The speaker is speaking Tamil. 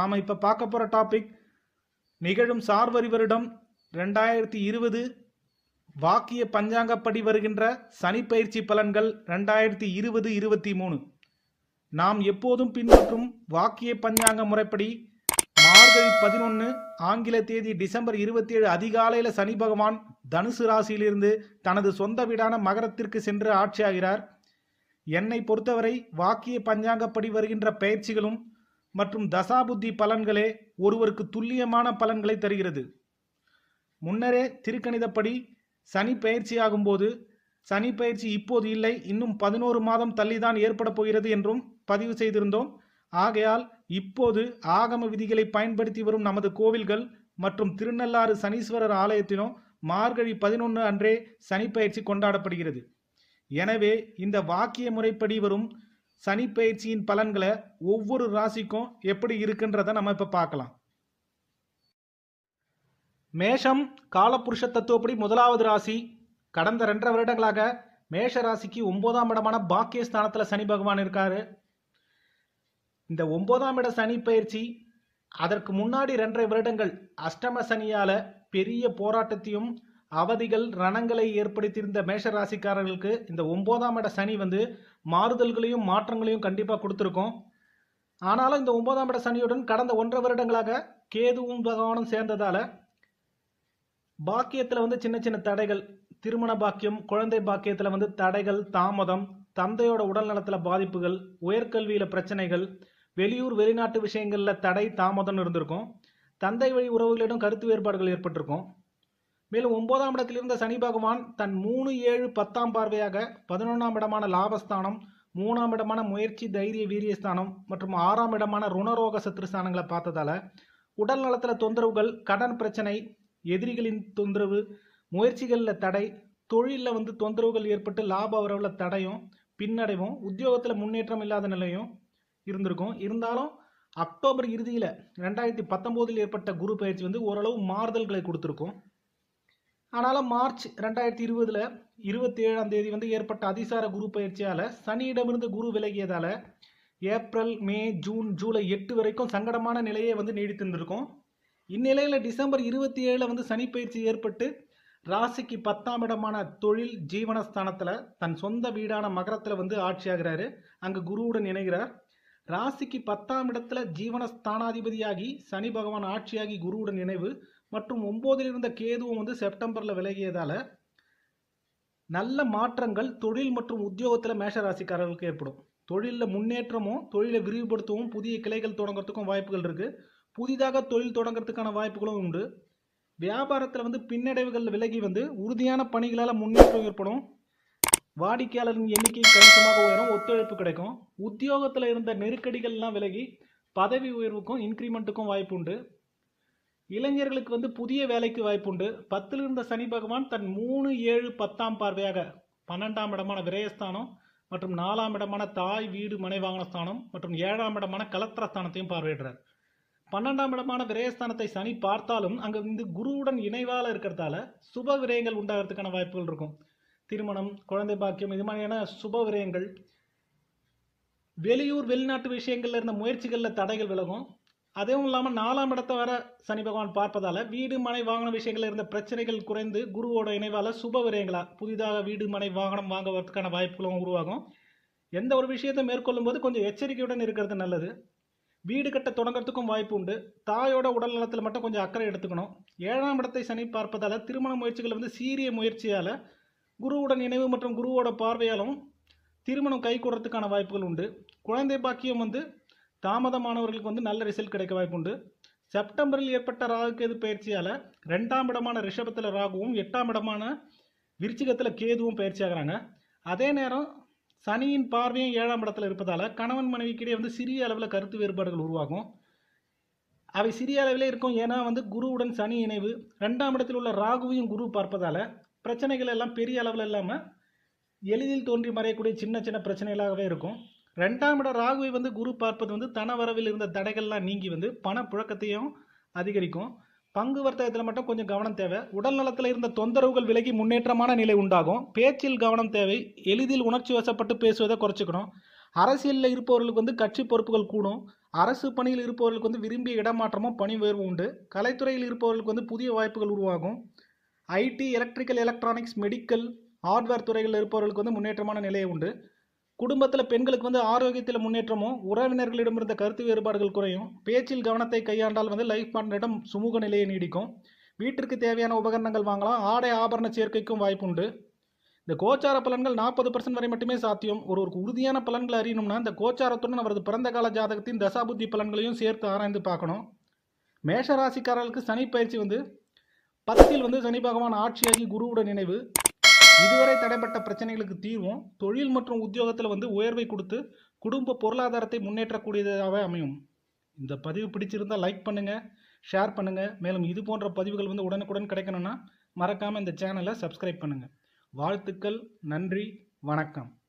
நாம் இப்போ பார்க்க போகிற டாபிக் நிகழும் சார்வரி வருடம் ரெண்டாயிரத்தி இருபது வாக்கிய பஞ்சாங்கப்படி வருகின்ற சனி பயிற்சி பலன்கள் ரெண்டாயிரத்தி இருபது இருபத்தி மூணு. நாம் எப்போதும் பின்பற்றும் வாக்கிய பஞ்சாங்க முறைப்படி மார்கழி பதினொன்று ஆங்கில தேதி டிசம்பர் இருபத்தி ஏழு அதிகாலையில் சனி பகவான் தனுசு ராசியிலிருந்து தனது சொந்த வீடான மகரத்திற்கு சென்று ஆட்சியாகிறார். என்னை பொறுத்தவரை வாக்கிய பஞ்சாங்கப்படி வருகின்ற பயிற்சிகளும் மற்றும் தசாபுத்தி பலன்களே ஒருவருக்கு துல்லியமான பலன்களை தருகிறது. முன்னரே திருக்கணிதப்படி சனி பயிற்சியாகும் போது சனி பயிற்சி இப்போது இல்லை இன்னும் பதினோரு மாதம் தள்ளிதான் ஏற்பட போகிறது என்றும் பதிவு செய்திருந்தோம். ஆகையால் இப்போது ஆகம விதிகளை பயன்படுத்தி வரும் நமது கோவில்கள் மற்றும் திருநள்ளாறு சனீஸ்வரர் ஆலயத்திலும் மார்கழி பதினொன்று அன்றே சனி பயிற்சி கொண்டாடப்படுகிறது. எனவே இந்த வாக்கிய முறைப்படி வரும் சனி பயிற்சியின் பலன்களை ஒவ்வொரு ராசிக்கும் எப்படி இருக்குன்றதை நம்ம இப்போ பார்க்கலாம். மேஷம் காலபுருஷ தத்துவப்படி முதலாவது ராசி. கடந்த ரெண்டரை வருடங்களாக மேஷ ராசிக்கு ஒன்பதாம் இடமான பாக்கியஸ்தானத்தில் சனி பகவான் இருக்காரு. இந்த ஒன்பதாம் இட சனி பயிற்சி அதற்கு முன்னாடி ரெண்டரை வருடங்கள் அஷ்டம சனியால பெரிய போராட்டத்தையும் அவதிகள் ரணங்களை ஏற்படுத்தியிருந்த மேஷ ராசிக்காரர்களுக்கு இந்த ஒன்பதாம் இட சனி வந்து மாறுதல்களையும் மாற்றங்களையும் கண்டிப்பாக கொடுத்துருக்கோம். ஆனாலும் இந்த ஒன்பதாம் இட சனியுடன் கடந்த ஒன்றரை வருடங்களாக கேதுவும் பகவானும் சேர்ந்ததால பாக்கியத்தில் வந்து சின்ன சின்ன தடைகள் திருமண பாக்கியம் குழந்தை பாக்கியத்தில் வந்து தடைகள் தாமதம் தந்தையோட உடல் நலத்தில் பாதிப்புகள் உயர்கல்வியில் பிரச்சனைகள் வெளியூர் வெளிநாட்டு விஷயங்களில் தடை தாமதம் இருந்திருக்கும். தந்தை வழி உறவுகளிடம் கருத்து வேறுபாடுகள் ஏற்பட்டிருக்கும். மேலும் ஒன்பதாம் இடத்தில் இருந்த சனி பகவான் தன் மூணு ஏழு பத்தாம் பார்வையாக பதினொன்றாம் இடமான லாபஸ்தானம் மூணாம் இடமான முயற்சி தைரிய வீரியஸ்தானம் மற்றும் ஆறாம் இடமான ருணரோக சத்ருஸ்தானங்களை பார்த்ததால உடல் நலத்தில் தொந்தரவுகள் கடன் பிரச்சனை எதிரிகளின் தொந்தரவு முயற்சிகளில் தடை தொழிலில் வந்து தொந்தரவுகள் ஏற்பட்டு லாப வரவில் தடையும் பின்னடைவும் உத்தியோகத்தில் முன்னேற்றம் இல்லாத நிலையும் இருந்திருக்கும். இருந்தாலும் அக்டோபர் இறுதியில் ரெண்டாயிரத்தி பத்தொம்போதில் ஏற்பட்ட குரு பயிற்சி வந்து ஓரளவு மாறுதல்களை கொடுத்துருக்கும். ஆனாலும் மார்ச் ரெண்டாயிரத்தி இருபதில் இருபத்தி ஏழாம் தேதி வந்து ஏற்பட்ட அதிசார குரு பயிற்சியால் சனியிடமிருந்து குரு விலகியதால் ஏப்ரல் மே ஜூன் ஜூலை எட்டு வரைக்கும் சங்கடமான நிலையே வந்து நீடித்திருந்திருக்கும். இந்நிலையில் டிசம்பர் இருபத்தி ஏழில் வந்து சனி பயிற்சி ஏற்பட்டு ராசிக்கு பத்தாம் இடமான தொழில் ஜீவனஸ்தானத்தில் தன் சொந்த வீடான மகரத்தில் வந்து ஆட்சியாகிறாரு. அங்கே குருவுடன் இணைகிறார். ராசிக்கு பத்தாம் இடத்துல ஜீவனஸ்தானாதிபதியாகி சனி பகவான் ஆட்சியாகி குருவுடன் இணைவு. மற்றும் ஒம்போதில் இருந்த கேதுவும் வந்து செப்டம்பரில் விலகியதால் நல்ல மாற்றங்கள் தொழில் மற்றும் உத்தியோகத்தில் மேஷ ராசிக்காரர்களுக்கு ஏற்படும். தொழிலில் முன்னேற்றமும் தொழிலை விரிவுபடுத்தவும் புதிய கிளைகள் தொடங்கிறதுக்கும் வாய்ப்புகள் இருக்குது புதிதாக தொழில் தொடங்குறதுக்கான வாய்ப்புகளும் உண்டு. வியாபாரத்தில் வந்து பின்னடைவுகள் விலகி வந்து உறுதியான பணிகளால் முன்னேற்றம் ஏற்படும். வாடிக்கையாளரின் எண்ணிக்கை கணிசமாக உயரும் ஒத்துழைப்பு கிடைக்கும். உத்தியோகத்தில் இருந்த நெருக்கடிகள்லாம் விலகி பதவி உயர்வுக்கும் இன்க்ரிமெண்ட்டுக்கும் வாய்ப்பு உண்டு. இளைஞர்களுக்கு வந்து புதிய வேலைக்கு வாய்ப்புண்டு. பத்தில் இருந்த சனி பகவான் தன் மூணு ஏழு பத்தாம் பார்வையாக பன்னெண்டாம் இடமான விரயஸ்தானம் மற்றும் நாலாம் இடமான தாய் வீடு மனை வாகன ஸ்தானம் மற்றும் ஏழாம் இடமான கலத்திர ஸ்தானத்தையும் பார்வையிடுறார். பன்னெண்டாம் இடமான விரயஸ்தானத்தை சனி பார்த்தாலும் அங்கே வந்து குருவுடன் இணைவால இருக்கிறதால சுப விரயங்கள் உண்டாகிறதுக்கான வாய்ப்புகள் இருக்கும். திருமணம் குழந்தை பாக்கியம் இது மாதிரியான சுப விரயங்கள். வெளியூர் வெளிநாட்டு விஷயங்களில் இருந்த முயற்சிகளில் தடைகள் விலகும். அதுவும் இல்லாமல் நாலாம் இடத்தை வர சனி பகவான் பார்ப்பதால் வீடு மனை வாகன விஷயங்களில் இருந்த பிரச்சனைகள் குறைந்து குருவோட இணைவால் சுப விரயங்களா புதிதாக வீடு மனை வாகனம் வாங்குவதற்கான வாய்ப்புகளும் உருவாகும். எந்த ஒரு விஷயத்தை மேற்கொள்ளும் போது கொஞ்சம் எச்சரிக்கையுடன் இருக்கிறது நல்லது. வீடு கட்ட தொடங்குறதுக்கும் வாய்ப்பு உண்டு. தாயோட உடல் நலத்தில் மட்டும் கொஞ்சம் அக்கறை எடுத்துக்கணும். ஏழாம் இடத்தை சனி பார்ப்பதால் திருமண முயற்சிகள் வந்து சீரிய முயற்சியால் குருவுடன் இணைவு மற்றும் குருவோட பார்வையாலும் திருமணம் கை கூடுறதுக்கான வாய்ப்புகள் உண்டு. குழந்தை பாக்கியம் வந்து தாமதமானவர்களுக்கு வந்து நல்ல ரிசல்ட் கிடைக்க வாய்ப்பு உண்டு. செப்டம்பரில் ஏற்பட்ட ராகு எது பயிற்சியால் ரெண்டாம் இடமான ரிஷபத்தில் ராகுவும் எட்டாம் இடமான விருச்சிகத்தில் கேதுவும் பயிற்சி ஆகிறாங்க அதே நேரம் சனியின் பார்வையும் ஏழாம் இடத்துல இருப்பதால் கணவன் மனைவிக்கிடையே வந்து சிறிய அளவில் கருத்து வேறுபாடுகள் உருவாகும். அவை சிறிய அளவிலே இருக்கும். ஏன்னா வந்து குருவுடன் சனி இணைவு. ரெண்டாம் இடத்தில் உள்ள ராகுவையும் குரு பார்ப்பதால் பிரச்சனைகள் எல்லாம் பெரிய அளவில் இல்லாமல் எளிதில் தோன்றி மறையக்கூடிய சின்ன சின்ன பிரச்சனைகளாகவே இருக்கும். ரெண்டாம் இட ராகுவை வந்து குரு பார்ப்பது வந்து தன வரவில் இருந்த தடைகள்லாம் நீங்கி வந்து பணப்புழக்கத்தையும் அதிகரிக்கும். பங்கு வர்த்தகத்தில் மட்டும் கொஞ்சம் கவனம் தேவை. உடல் நலத்தில் இருந்த தொந்தரவுகள் விலகி முன்னேற்றமான நிலை உண்டாகும். பேச்சில் கவனம் தேவை. எளிதில் உணர்ச்சி வசப்பட்டு பேசுவதை குறைச்சிக்கணும். அரசியலில் இருப்பவர்களுக்கு வந்து கட்சி பொறுப்புகள் கூடும். அரசு பணியில் இருப்பவர்களுக்கு வந்து விரும்பிய இடமாற்றமும் பணி உயர்வு உண்டு. கலைத்துறையில் இருப்பவர்களுக்கு வந்து புதிய வாய்ப்புகள் உருவாகும். IT electrical electronics medical hardware துறைகளில் இருப்பவர்களுக்கு வந்து முன்னேற்றமான நிலை உண்டு. குடும்பத்தில் பெண்களுக்கு வந்து ஆரோக்கியத்தில் முன்னேற்றமும் உறவினர்களிடம் இருந்த கருத்து வேறுபாடுகள் குறையும் பேச்சில் கவனத்தை கையாண்டால் வந்து லைஃப் பார்ட்னரிடம் சுமூக நிலையை நீடிக்கும். வீட்டிற்கு தேவையான உபகரணங்கள் வாங்கலாம் ஆடை ஆபரண சேர்க்கைக்கும் வாய்ப்புண்டு இந்த கோச்சார பலன்கள் நாற்பது பர்சன்ட் வரை மட்டுமே சாத்தியம். ஒரு ஒரு உறுதியான பலன்களை அறியணும்னா இந்த கோச்சாரத்துடன் அவரது பிறந்த கால ஜாதகத்தின் தசாபுத்தி பலன்களையும் சேர்த்து ஆராய்ந்து பார்க்கணும். மேஷ ராசிக்காரர்களுக்கு சனி பயிற்சி வந்து பத்தில் வந்து சனி பகவான் ஆட்சியாகி குருவுடன் நினைவு இதுவரை தடைப்பட்ட பிரச்சனைகளுக்கு தீர்வும் தொழில் மற்றும் உத்தியோகத்தில் வந்து உயர்வை கொடுத்து குடும்ப பொருளாதாரத்தை முன்னேற்றக்கூடியதாக அமையும். இந்த பதிவு பிடிச்சிருந்தால் லைக் பண்ணுங்கள் ஷேர் பண்ணுங்கள் மேலும் இது போன்ற பதிவுகள் வந்து உடனுக்குடன் கிடைக்கணும்னா மறக்காமல் இந்த சேனலை சப்ஸ்கிரைப் பண்ணுங்கள் வாழ்த்துக்கள் நன்றி வணக்கம்.